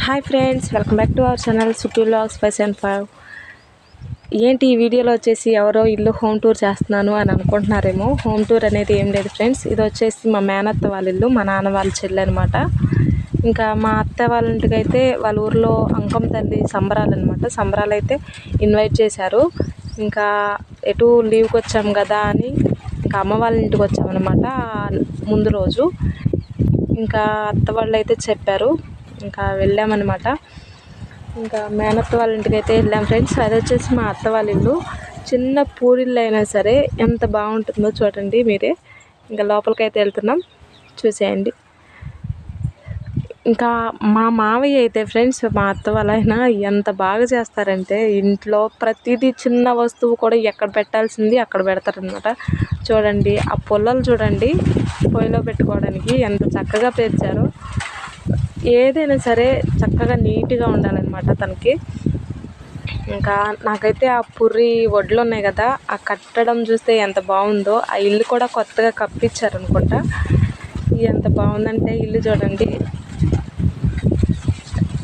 Hi friends welcome back to our channel సుటూ logs five seven five ఏంటి ఈ వీడియోలో వచ్చేసి ఎవరో ఇల్లు హోమ్ టూర్ చేస్తున్నాను అని అనుకుంటున్నారేమో. హోమ్ టూర్ అనేది ఏం లేదు ఫ్రెండ్స్ ఇది వచ్చేసి మా మేనత్త వాళ్ళ ఇల్లు మా నాన్న వాళ్ళ చెల్లి అనమాట ఇంకా మా అత్త వాళ్ళ ఇంటికి అయితే వాళ్ళ ఊర్లో అంకం తల్లి సంబరాలు అనమాట సంబరాలు అయితే ఇన్వైట్ చేశారు. ఇంకా ఎటు లీవ్కి వచ్చాం కదా అని ఇంకా అమ్మ వాళ్ళ ఇంటికి వచ్చామన్నమాట ముందు రోజు. ఇంకా అత్త వాళ్ళు అయితే చెప్పారు. ఇంకా వెళ్ళామన్నమాట. ఇంకా మేనత్త వాళ్ళ ఇంటికి అయితే వెళ్ళాం ఫ్రెండ్స్. అది వచ్చేసి మా అత్త వాళ్ళ ఇల్లు. చిన్న పూరిల్లు అయినా సరే ఎంత బాగుంటుందో చూడండి మీరే. ఇంకా లోపలికి అయితే వెళ్తున్నాం. చూసేయండి. ఇంకా మా మావయ్య అయితే ఫ్రెండ్స్ మా అత్త వాళ్ళైనా ఎంత బాగా చేస్తారంటే ఇంట్లో ప్రతిదీ చిన్న వస్తువు కూడా ఎక్కడ పెట్టాల్సింది అక్కడ పెడతారనమాట చూడండి ఆ పొల్లలు చూడండి పొయ్యిలో పెట్టుకోవడానికి ఎంత చక్కగా పేర్చారో. ఏదైనా సరే చక్కగా నీట్గా ఉండాలన్నమాట తనకి. ఇంకా నాకైతే ఆ పుర్రి వడ్లు ఉన్నాయి కదా ఆ కట్టడం చూస్తే ఎంత బాగుందో. ఆ ఇల్లు కూడా కొత్తగా కప్పించారు అనుకుంటా ఎంత బాగుందంటే ఇల్లు చూడండి.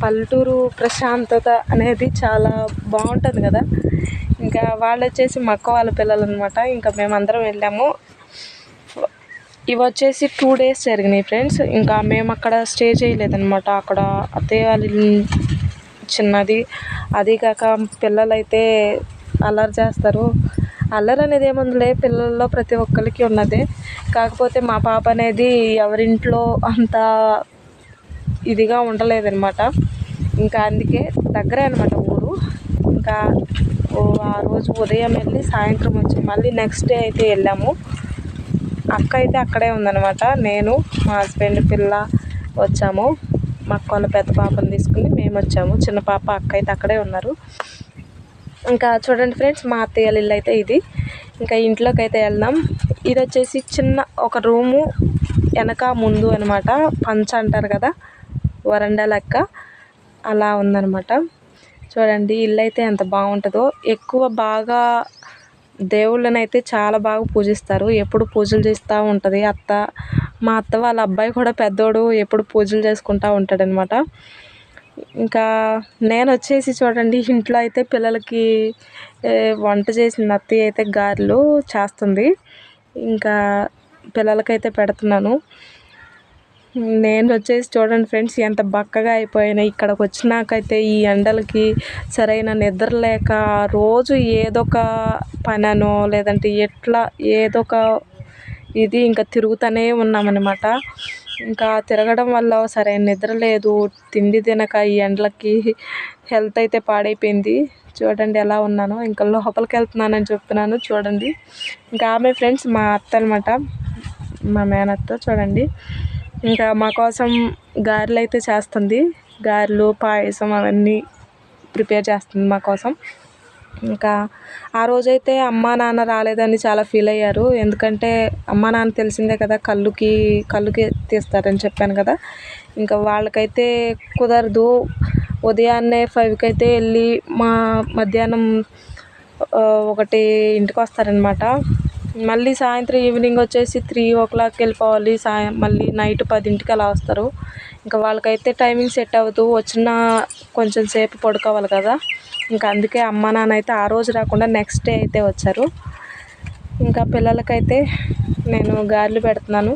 పల్లెటూరు ప్రశాంతత అనేది చాలా బాగుంటుంది కదా. ఇంకా వాళ్ళు వచ్చేసి మా అక్క వాళ్ళ పిల్లలు అనమాట ఇంకా మేమందరం వెళ్ళాము. ఇవి వచ్చేసి టూ డేస్ జరిగినాయి ఫ్రెండ్స్ ఇంకా మేము అక్కడ స్టే చేయలేదన్నమాట. అక్కడ అత్తయ్య వాళ్ళ చిన్నది. అది కాక పిల్లలు అయితే అల్లరి చేస్తారు. అల్లరి అనేది ఏముందిలే పిల్లల్లో ప్రతి ఒక్కరికి ఉన్నదే. కాకపోతే మా పాప అనేది ఎవరింట్లో అంత ఇదిగా ఉండలేదన్నమాట. ఇంకా అందుకే దగ్గరే అనమాట ఊరు. ఇంకా ఆ రోజు ఉదయం వెళ్ళి సాయంత్రం వచ్చి మళ్ళీ నెక్స్ట్ డే అయితే వెళ్ళాము. అక్క అయితే అక్కడే ఉందనమాట నేను మా హస్బెండ్ పిల్ల వచ్చాము. మా అక్క వాళ్ళ పెద్ద పాపను తీసుకుని మేము వచ్చాము. చిన్న పాప అక్క అయితే అక్కడే ఉన్నారు. ఇంకా చూడండి ఫ్రెండ్స్ మా అత్తయ్యలు ఇల్లు అయితే ఇది. ఇంకా ఇంట్లోకి అయితే వెళ్దాం. ఇది వచ్చేసి చిన్న ఒక రూము వెనక ముందు అనమాట పంచ అంటారు కదా వరండా లెక్క. అలా ఉందన్నమాట. చూడండి ఇల్లు అయితే ఎంత బాగుంటుందో. ఎక్కువ బాగా దేవుళ్ళని అయితే చాలా బాగా పూజిస్తారు. ఎప్పుడు పూజలు చేస్తూ ఉంటుంది. అత్త మా అత్త వాళ్ళ అబ్బాయి కూడా పెద్దోడు ఎప్పుడు పూజలు చేసుకుంటూ ఉంటాడనమాట. ఇంకా నేను వచ్చేసి చూడండి ఇంట్లో అయితే పిల్లలకి వంట చేసిన అత్తయ్య అయితే గారెలు చేస్తుంది. ఇంకా పిల్లలకైతే పెడుతున్నాను. నేను వచ్చేసి చూడండి ఫ్రెండ్స్ ఎంత బక్కగా అయిపోయినాయి ఇక్కడికి వచ్చినాకైతే ఈ ఎండలకి సరైన నిద్ర లేక రోజు ఏదో ఒక పననో లేదంటే ఎట్లా ఏదో ఒక ఇది ఇంకా తిరుగుతూనే ఉన్నామన్నమాట. ఇంకా తిరగడం వల్ల సరైన నిద్ర లేదు తిండి తినక ఈ ఎండలకి హెల్త్ అయితే పాడైపోయింది. చూడండి ఎలా ఉన్నానో ఇంకా లోపలికి వెళ్తున్నానని చెప్తున్నాను చూడండి. ఇంకా ఆమె ఫ్రెండ్స్ మా అత్త అనమాట మా మేనత్త చూడండి. ఇంకా మా కోసం గారెలు అయితే చేస్తుంది. గారెలు పాయసం అవన్నీ ప్రిపేర్ చేస్తుంది మా కోసం. ఇంకా ఆ రోజైతే అమ్మా నాన్న రాలేదని చాలా ఫీల్ అయ్యారు. ఎందుకంటే అమ్మా నాన్న తెలిసిందే కదా కళ్ళుకి కళ్ళుకి తీస్తారని చెప్పాను కదా. ఇంకా వాళ్ళకైతే కుదరదు. ఉదయాన్నే ఫైవ్కి అయితే వెళ్ళి మా మధ్యాహ్నం ఒకటి ఇంటికి వస్తారనమాట మళ్ళీ సాయంత్రం ఈవినింగ్ వచ్చేసి త్రీ ఓ క్లాక్కి వెళ్ళిపోవాలి. సాయం మళ్ళీ నైట్ పదింటికి అలా వస్తారు. ఇంకా వాళ్ళకైతే టైమింగ్ సెట్ అవ్వదు. వచ్చిన కొంచెం సేపు పడుకోవాలి కదా. ఇంకా అందుకే అమ్మ నాన్న అయితే ఆ రోజు రాకుండా నెక్స్ట్ డే అయితే వచ్చారు. ఇంకా పిల్లలకైతే నేను గారెలు పెడుతున్నాను.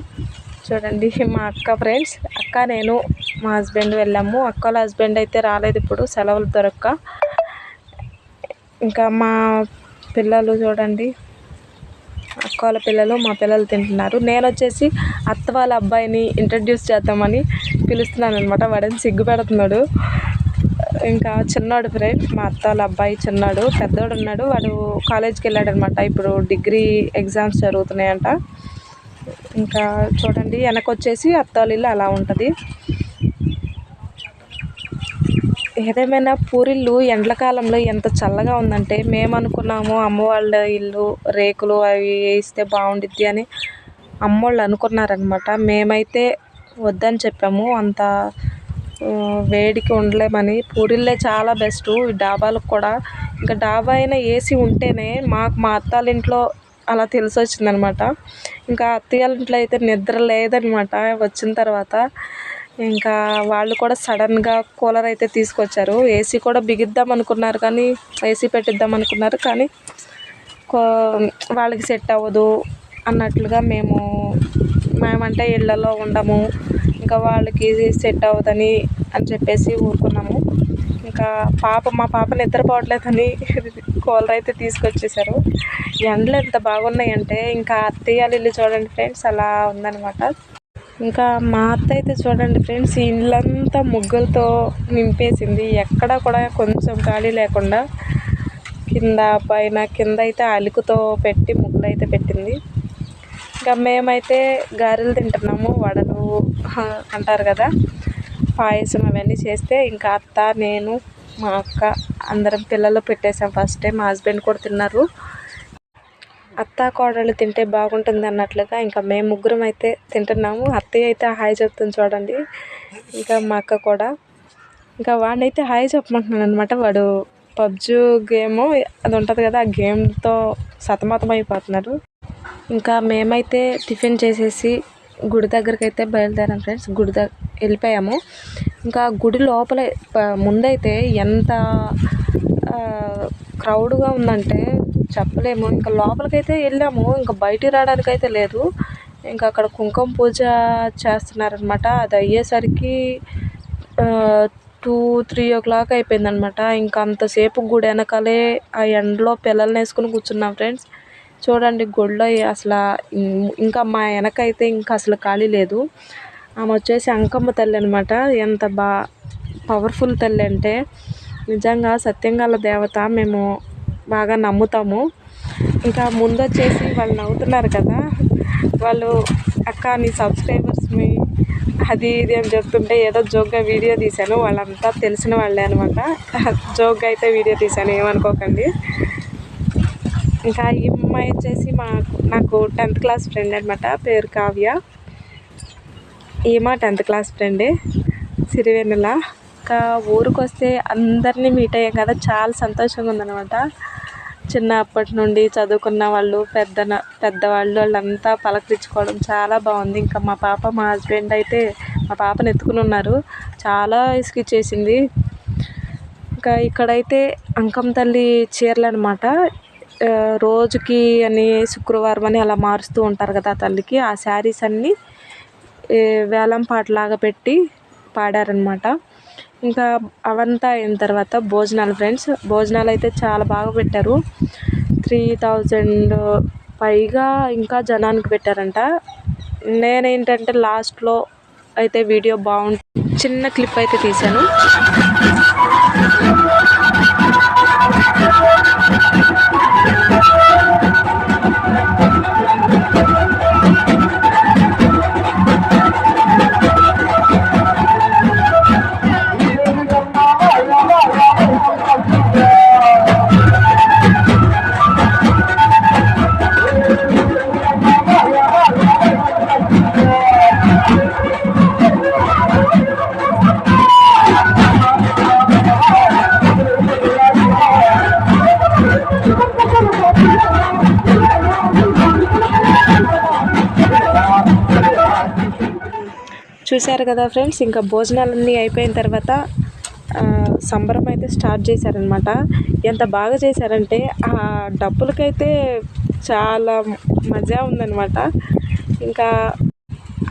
చూడండి మా అక్క ఫ్రెండ్స్. అక్క నేను మా హస్బెండ్ వెళ్ళాము. అక్క వాళ్ళ హస్బెండ్ అయితే రాలేదు ఇప్పుడు. సెలవులు దొరక్క. ఇంకా మా పిల్లలు చూడండి అక్క వాళ్ళ పిల్లలు మా పిల్లలు తింటున్నారు. నేను వచ్చేసి అత్త వాళ్ళ అబ్బాయిని ఇంట్రడ్యూస్ చేద్దామని పిలుస్తున్నాను అనమాట వాడని సిగ్గుపెడుతున్నాడు. ఇంకా చిన్నాడు ఫ్రెండ్ మా అత్త వాళ్ళ అబ్బాయి చిన్నాడు. పెద్దోడు ఉన్నాడు వాడు కాలేజ్కి వెళ్ళాడు అనమాట ఇప్పుడు డిగ్రీ ఎగ్జామ్స్ జరుగుతున్నాయంట. ఇంకా చూడండి వెనకొచ్చేసి అత్త వాళ్ళ ఇల్లు అలా ఉంటుంది. ఏదేమైనా పూరిల్లు ఎండ్లకాలంలో ఎంత చల్లగా ఉందంటే మేము అనుకున్నాము అమ్మ వాళ్ళ ఇల్లు రేకులు అవి వేస్తే బాగుండిద్ది అని అమ్మోళ్ళు అనుకున్నారనమాట మేమైతే వద్దని చెప్పాము అంత వేడికి ఉండలేమని. పూరిళ్ళే చాలా బెస్ట్ ఈ డాబాలకు కూడా. ఇంకా డాబా అయినా ఏసీ ఉంటేనే మాకు మా అత్తాళ్ళ ఇంట్లో అలా తెలిసి వచ్చిందనమాట ఇంకా అత్తయ్యాల ఇంట్లో అయితే నిద్ర లేదనమాట వచ్చిన తర్వాత. ఇంకా వాళ్ళు కూడా సడన్గా కూలర్ అయితే తీసుకొచ్చారు. ఏసీ కూడా బిగిద్దాం అనుకున్నారు కానీ ఏసీ పెట్టిద్దాం అనుకున్నారు కానీ కో- వాళ్ళకి సెట్ అవ్వదు అన్నట్లుగా మేము మేమంటే ఇళ్ళలో ఉండము. ఇంకా వాళ్ళకి సెట్ అవ్వదని అని చెప్పేసి ఊరుకున్నాము. ఇంకా పాప మా పాప నిద్రపోవట్లేదని కూలర్ అయితే తీసుకొచ్చేసారు. ఎండలు ఎంత బాగున్నాయంటే ఇంకా అత్తయ్యాలు ఇల్లు చూడండి ఫ్రెండ్స్ అలా ఉందన్నమాట. ఇంకా మా అత్త అయితే చూడండి ఫ్రెండ్స్ ఇల్లంతా ముగ్గులతో నింపేసింది. ఎక్కడ కూడా కొంచెం ఖాళీ లేకుండా కింద పైన కింద అయితే అలుకుతో పెట్టి ముగ్గులు అయితే పెట్టింది. ఇంకా మేమైతే గారెలు తింటున్నాము వడలు అంటారు కదా పాయసం అవన్నీ చేస్తే ఇంకా అత్త నేను మా అక్క అందరం పిల్లలు పెట్టేసాం ఫస్ట్ టైం మా హస్బెండ్ కూడా తిన్నారు. అత్త కోడలు తింటే బాగుంటుంది అన్నట్లుగా ఇంకా మేము ముగ్గురం అయితే తింటున్నాము. అత్తయ్య అయితే హాయ్ చెప్తుంది చూడండి. ఇంకా మా అక్క కూడా. ఇంకా వాడినైతే హాయ్ చెప్పమంటున్నాను అనమాట వాడు పబ్జి గేమ్ అది ఉంటుంది కదా ఆ గేమ్తో సతమతం అయిపోతున్నారు ఇంకా మేమైతే టిఫిన్ చేసేసి గుడి దగ్గరికి అయితే బయలుదేరాం ఫ్రెండ్స్. గుడి దగ్గర వెళ్ళిపోయాము. ఇంకా గుడి లోపల ముందైతే ఎంత క్రౌడ్గా ఉందంటే చెప్పలేము. ఇంకా లోపలికైతే వెళ్ళాము. ఇంకా బయటికి రావడానికి అయితే లేదు. ఇంకా అక్కడ కుంకుమ పూజ చేస్తున్నారనమాట. అది అయ్యేసరికి టూ త్రీ ఓ క్లాక్ అయిపోయిందనమాట. ఇంకా అంతసేపు గుడి వెనకాలే ఆ ఎండలో పిల్లల్ని వేసుకుని కూర్చున్నాం ఫ్రెండ్స్. చూడండి గుడిలో అసలు ఇంకా మా వెనక అయితే ఇంకా అసలు ఖాళీ లేదు. ఆమె వచ్చేసి అంకమ్మ తల్లి అనమాట. ఎంత బా పవర్ఫుల్ తల్లి అంటే నిజంగా సత్యంగాల దేవత మేము బాగా నమ్ముతాము. ఇంకా ముందు వచ్చేసి వాళ్ళు నవ్వుతున్నారు కదా వాళ్ళు అక్క నీ సబ్స్క్రైబర్స్ మీ అది ఇది అని చెప్తుంటే ఏదో జోక్గా వీడియో తీశాను. వాళ్ళంతా తెలిసిన వాళ్ళే అనమాట. జోక్గా అయితే వీడియో తీశాను ఏమనుకోకండి. ఇంకా ఈ అమ్మాయి వచ్చేసి మా నాకు టెన్త్ క్లాస్ ఫ్రెండ్ అనమాట పేరు కావ్య. ఈమె టెన్త్ క్లాస్ ఫ్రెండే సిరివెన్నెల. ఇంకా ఊరికి వస్తే అందరినీ మీట్ అయ్యాం కదా చాలా సంతోషంగా ఉందన్నమాట. చిన్నప్పటి నుండి చదువుకున్న వాళ్ళు పెద్ద పెద్దవాళ్ళు వాళ్ళంతా పలకరించుకోవడం చాలా బాగుంది. ఇంకా మా పాప మా హస్బెండ్ అయితే మా పాపను ఎత్తుకుని ఉన్నారు. చాలా ఇసుకిచ్చేసింది ఇంకా ఇక్కడైతే అంకం తల్లి చీరలు అనమాట రోజుకి అని శుక్రవారం అని అలా మారుస్తూ ఉంటారు కదా తల్లికి. ఆ శారీస్ అన్నీ వేలం పాటలాగా పెట్టి పాడారనమాట ఇంకా అవంతా అయిన తర్వాత భోజనాలు ఫ్రెండ్స్. భోజనాలు అయితే చాలా బాగా పెట్టారు. త్రీ థౌజండ్ పైగా ఇంకా జనానికి పెట్టారంట. నేనేంటంటే లాస్ట్లో అయితే వీడియో బాగుంటుంది. చిన్న క్లిప్ అయితే తీశాను. చూశారు కదా ఫ్రెండ్స్ ఇంకా భోజనాలన్నీ అయిపోయిన తర్వాత సంబరం అయితే స్టార్ట్ చేశారనమాట ఎంత బాగా చేశారంటే ఆ డబ్బులకైతే చాలా మజా ఉందన్నమాట. ఇంకా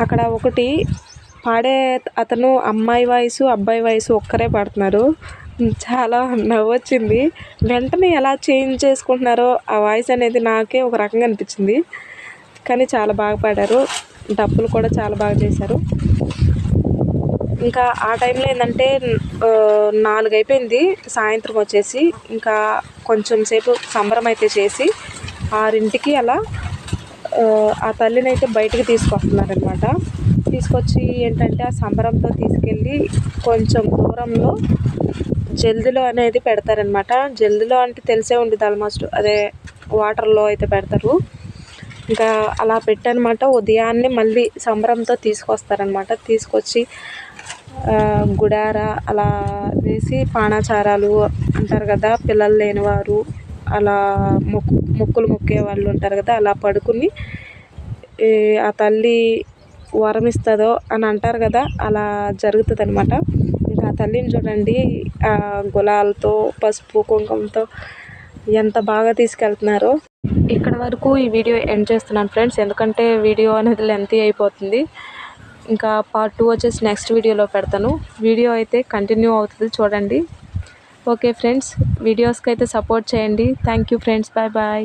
అక్కడ ఒకటి పాడే అతను అమ్మాయి వాయిస్ అబ్బాయి వయసు ఒక్కరే పాడుతున్నారు. చాలా నవ్వొచ్చింది. వెంటనే ఎలా చేంజ్ చేసుకుంటున్నారో ఆ వాయిస్ అనేది నాకే ఒక రకంగా అనిపించింది. కానీ చాలా బాగా పాడారు. డప్పులు కూడా చాలా బాగా చేశారు. ఇంకా ఆ టైంలో ఏంటంటే నాలుగు అయిపోయింది సాయంత్రం వచ్చేసి ఇంకా కొంచెం సేపు సంబరం అయితే చేసి ఆరింటికి అలా ఆ, తల్లిని అయితే బయటికి తీసుకొస్తున్నారనమాట తీసుకొచ్చి ఏంటంటే ఆ సంబరంతో తీసుకెళ్ళి కొంచెం దూరంలో జల్దిలో అనేది పెడతారనమాట జల్దిలో అంటే తెలిసే ఉంటుంది ఆల్మోస్ట్. అదే వాటర్లో అయితే పెడతారు. ఇంకా అలా పెట్టనమాట ఉదయాన్నే మళ్ళీ సంబరంతో తీసుకొస్తారనమాట తీసుకొచ్చి గుడార అలా వేసి పానాచారాలు అంటారు కదా పిల్లలు లేనివారు అలా మొక్కు మొక్కులు మొక్కే వాళ్ళు ఉంటారు కదా అలా పడుకుని ఆ తల్లి వరం ఇస్తుందో అని అంటారు కదా అలా జరుగుతుంది అనమాట ఇంకా ఆ తల్లిని చూడండి ఆ గులాలతో పసుపు కుంకుమతో ఎంత బాగా తీసుకెళ్తున్నారో. ఇక్కడ వరకు ఈ వీడియో ఎండ్ చేస్తున్నాను ఫ్రెండ్స్ ఎందుకంటే వీడియో అనేది లెంతీ అయిపోతుంది. ఇంకా పార్ట్ టూ వచ్చేసి నెక్స్ట్ వీడియోలో పెడతాను. వీడియో అయితే కంటిన్యూ అవుతుంది చూడండి. ఓకే ఫ్రెండ్స్ వీడియోస్కి అయితే సపోర్ట్ చేయండి. Thank you friends bye bye